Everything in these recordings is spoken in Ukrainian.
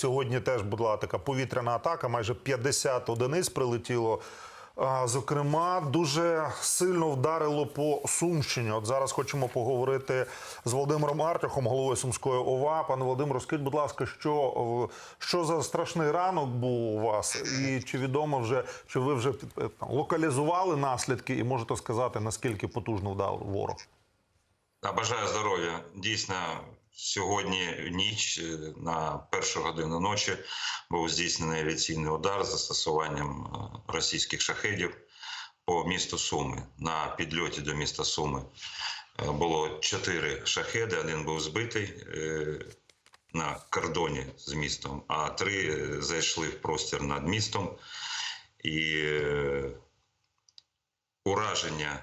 сьогодні теж була така повітряна атака. Майже 50 одиниць прилетіло. Зокрема, дуже сильно вдарило по Сумщині. От зараз хочемо поговорити з Володимиром Артюхом, головою Сумської ОВА. Пане Володимиро, скажіть, будь ласка, що, що за страшний ранок був у вас, і чи відомо вже, чи ви вже е, там, локалізували наслідки, і можете сказати, наскільки потужно вдав ворог? Бажаю здоров'я. Дійсно, сьогодні ніч е, на першу годину ночі був здійснений авіаційний удар застосуванням е, російських шахедів по місту Суми. На підльоті до міста Суми е, було чотири шахеди. Один був збитий на кордоні з містом, а три зайшли в простір над містом. І ураження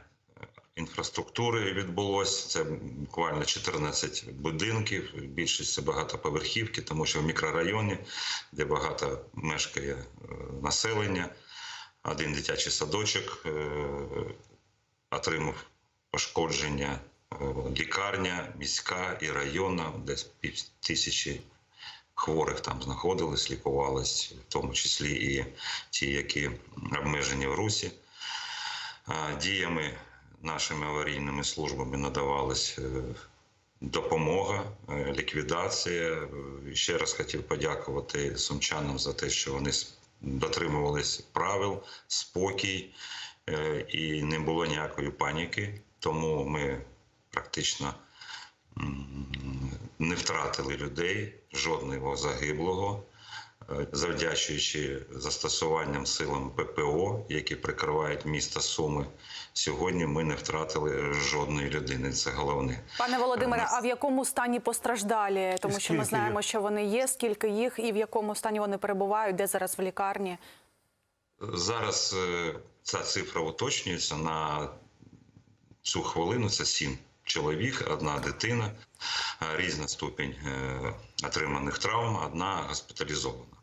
інфраструктури відбулося. Це буквально 14 будинків. Більшість це багатоповерхівки, тому що в мікрорайоні, де багато мешкає е, населення, один дитячий садочок е, отримав пошкодження е, лікарня, міська і районна, десь пів тисячі хворих там знаходились, лікувались, в тому числі і ті, які обмежені в русі. Діями нашими аварійними службами надавалась е, допомога, е, ліквідація. Е, Ще раз хотів подякувати сумчанам за те, що вони дотримувались правил, спокій і не було ніякої паніки. Тому ми практично не втратили людей, жодного загиблого. Е, завдячуючи застосуванням силам ППО, які прикривають місто Суми, сьогодні ми не втратили жодної людини. Це головне. Пане Володимире, Нас- а в якому стані постраждалі? Тому що ми знаємо, що вони є, скільки їх, і в якому стані вони перебувають, де зараз в лікарні. Зараз е, ця цифра уточнюється на цю хвилину. Це сім чоловік, одна дитина, е, різна ступінь е, отриманих травм, одна госпіталізована.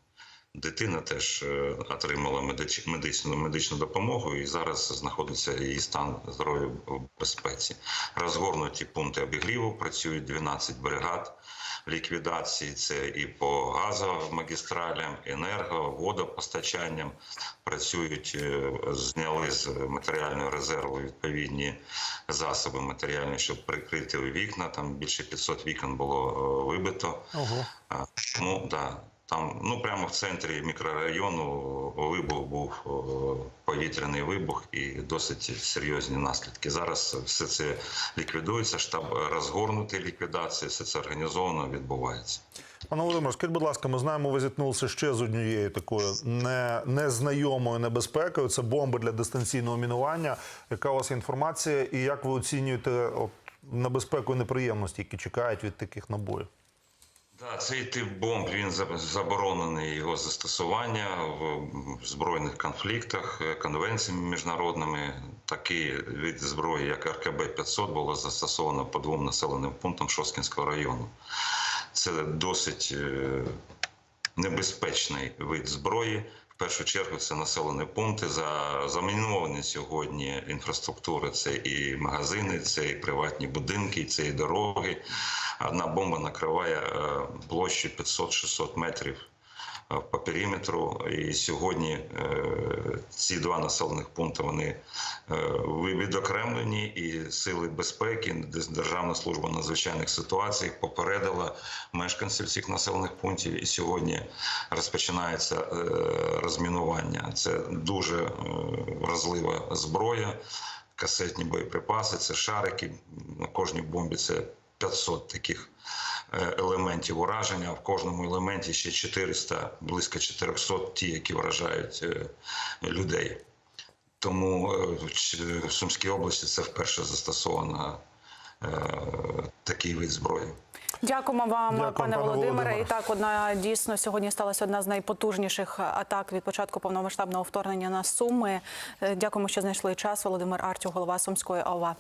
Дитина теж е, отримала медич- медичну, медичну допомогу і зараз знаходиться її стан здоров'я в безпеці. Розгорнуті пункти обігріву, працюють 12 бригад ліквідації. Це і по газомагістралям, енерго, водопостачанням. Працюють, е, зняли з матеріального резерву відповідні засоби матеріальні, щоб прикрити вікна. Там більше 500 вікон було е, вибито. Ого. Тому да, там ну прямо в центрі мікрорайону вибух був повітряний вибух і досить серйозні наслідки. Зараз все це ліквідується. Штаб розгорнутий ліквідація, все це організовано відбувається. Пане Володимире, скажіть, будь ласка, ми знаємо, ви зіткнулися ще з однією такою не, незнайомою небезпекою. Це бомби для дистанційного мінування. Яка у вас інформація, і як ви оцінюєте от, небезпеку і неприємності, які чекають від таких набоїв? Да, цей тип бомб він заборонений його застосування в збройних конфліктах, е, конвенціями міжнародними. Такий від зброї, як РКБ 500 було застосовано по двом населеним пунктам Шосткінського району. Це досить е, небезпечний вид зброї. Першу чергу це населені пункти. За заміновані сьогодні інфраструктури. Це і магазини, це і приватні будинки, це і дороги. Одна бомба накриває е, площу 500-600 метрів по периметру. І сьогодні е, ці два населених пункти вони е, відокремлені, і сили безпеки, Державна служба надзвичайних ситуацій попередила мешканців цих населених пунктів. І сьогодні розпочинається е, розмінування. Це дуже е, вразлива зброя. Касетні боєприпаси, це шарики. На кожній бомбі це 500 таких е, елементів ураження. В кожному елементі ще 400, близько 400 ті, які вражають е, людей. Тому е, в Сумській області це вперше застосовано е, такий вид зброї. Дякуємо вам, Дякую, пане пане Володимире. Володимире. І так, одна дійсно сьогодні сталася одна з найпотужніших атак від початку повномасштабного вторгнення на Суми. Е, Дякуємо, що знайшли час. Володимир Артюх, голова Сумської ОВА.